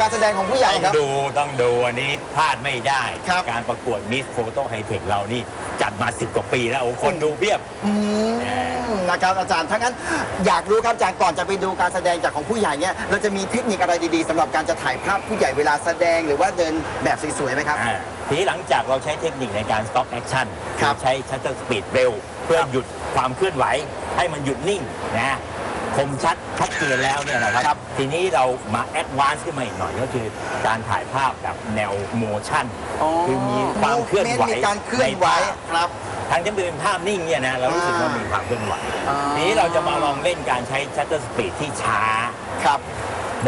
การแสดงของผู้ใหญ่ต้องครับ ดูต้องดูอันนี้พลาดไม่ได้ ครับ การประกวดมิสโฟโต้ไฮเทคเรานี่จัดมาสิบกว่าปีแล้วโอ้คนดูเพียบ อืมนะครับอาจารย์ถ้างั้นอยากรู้ครับอาจารย์ก่อนจะไปดูการแสดงจากของผู้ใหญ่เนี่ยเราจะมีเทคนิคอะไรดีๆสำหรับการจะถ่ายภาพผู้ใหญ่เวลาแสดงหรือว่าเดินแบบสวยๆไหมครับ อ่าทีนี้หลังจากเราใช้เทคนิคในการ stop action ครับใช้ shutter speed เร็ว เพื่อหยุดความเคลื่อนไหว ให้มันหยุดนิ่งนะ คมชัดชัดเจนแล้วเนี่ยนะครับครับทีนี้เรามา advance ขึ้นมาอีกหน่อยก็คือการถ่ายภาพแบบแนว motion คือมีความเคลื่อนไหว มีการเคลื่อนไหวใภาพครับทางที่เป็นภาพนิ่งเนี่ยนะเรารู้สึกว่ามีความเคลื่อนไหวอ่า ทีนี้เราจะมาลองเล่นการใช้ shutter speed ที่ช้า ครับ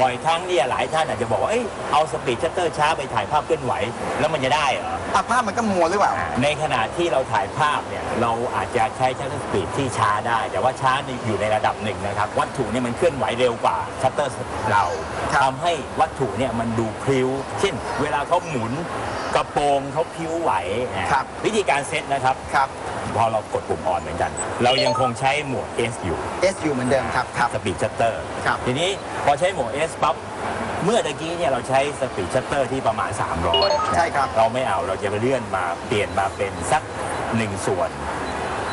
บ่อยครั้งเนี่ยหลายท่านอาจจะบอกว่าเอ้ยเอาสปีดชัตเตอร์ช้าไปถ่ายภาพเคลื่อนไหว แล้วมันจะได้เหรอ อะภาพมันก็มัวหรือเปล่า ในขณะที่เราถ่ายภาพเนี่ยเราอาจจะใช้ชัตเตอร์สปีดที่ช้าได้ แต่ว่าช้านี่อยู่ในระดับหนึ่งนะครับ วัตถุเนี่ยมันเคลื่อนไหวเร็วกว่าชัตเตอร์เราครับทำให้วัตถุเนี่ยมันดูพลิ้ว เช่น เวลาเขาหมุนกระโปรงเขาพลิ้วไหวนะครับ วิธีการเซตนะครับครับ พอเรากดปุ่มออนเหมือนกัน เรายังคงใช้โหมด S อยู่ S อยู่เหมือนเดิมครับครับ สปีดชัตเตอร์ ครับ ทีนี้พอใช้โหมด S ปั๊บ เมื่อตะกี้เนี่ยเราใช้สปีดชัตเตอร์ที่ประมาณ 300 ใช่ครับ เราไม่เอาเราจะไปเลื่อนมาเปลี่ยนมาเป็นสัก 1 ส่วน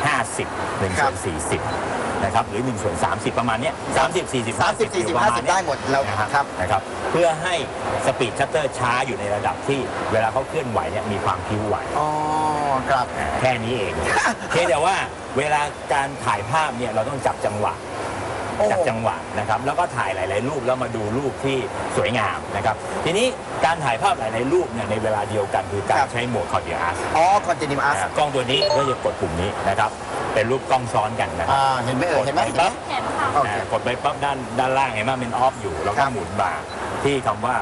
50 1 ส่วน 40 นะครับหรือ1ส่วน30 ประมาณเนี้ย30 40 30 50 40ประมาณ50เนี้ยได้หมดแล้วนะครับนะครับเพื่อให้สปีดชัตเตอร์ช้าอยู่ในระดับที่เวลาเขาเคลื่อนไหวเนี่ยมีความพลิ้วไหวอ๋อครับแค่นี้เองเพียงแต่ว่าเวลาการถ่ายภาพเนี่ยเราต้องจับจังหวะโอ้จับจังหวะนะครับแล้วก็ถ่ายหลาย ๆ รูปแล้วมาดูรูปที่สวยงามนะครับทีนี้การถ่ายภาพหลาย ๆ รูปเนี่ยในเวลาเดียวกันคือการใช้โหมดคอร์ดิอาร์อ๋อ continuous กล้องตัวนี้ก็จะกดปุ่มนี้นะครับ เป็นรูปกล้องซ้อนกันนะครัอ่าเห็นไหมเอ่ยเห็นไหมกดปปั๊บเห็นค่ะ โอเค อ่ากดไปปั๊บด้านด้านล่างเห็นไหมเป็นออฟอยู่ แล้วคก็รับ หมุนมาที่คำว่า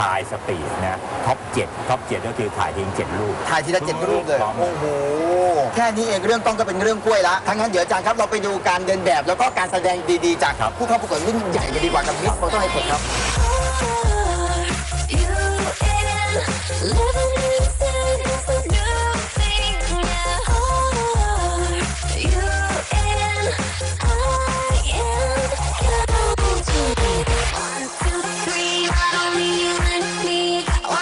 ถ่ายสปีดนะท็อปเจ็ดท็อปเจ็ดก็คือถ่ายทิ้งเจ็ดรูปถ่ายทีละเจ็ดรูปเลย พร้อมโอ้โห แค่นี้เองเรื่องกล้องก็เป็นเรื่องกล้วยละทั้างนั้นเดี๋ยวอาจารย์ครับเราไปดูการเดินแบบ แล้วก็การแสดงดีๆ จากครับผู้เข้าประกวดรุ่นใหญ่กันดีกว่ากับมิสโฟโต้ไฮเทคครับ You and living inside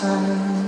time.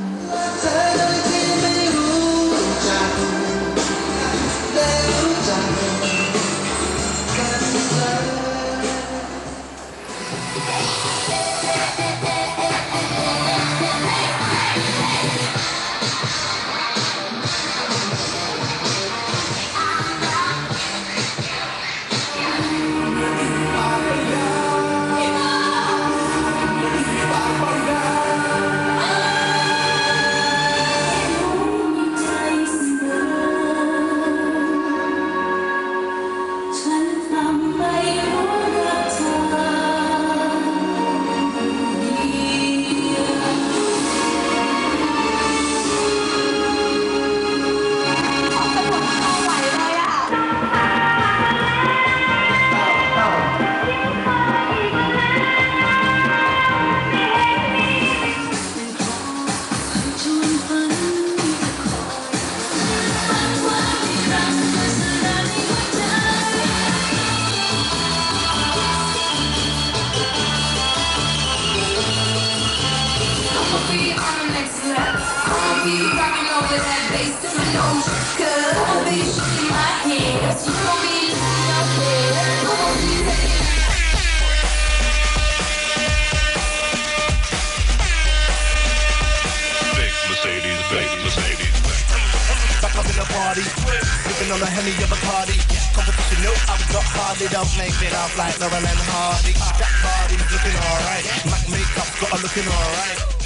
Taking Big Mercedes, big Mercedes. Back up in the party, on of a party. Competition, I've don't make like Laurel and Hardy. That body's looking alright, Mac makeup got her looking alright.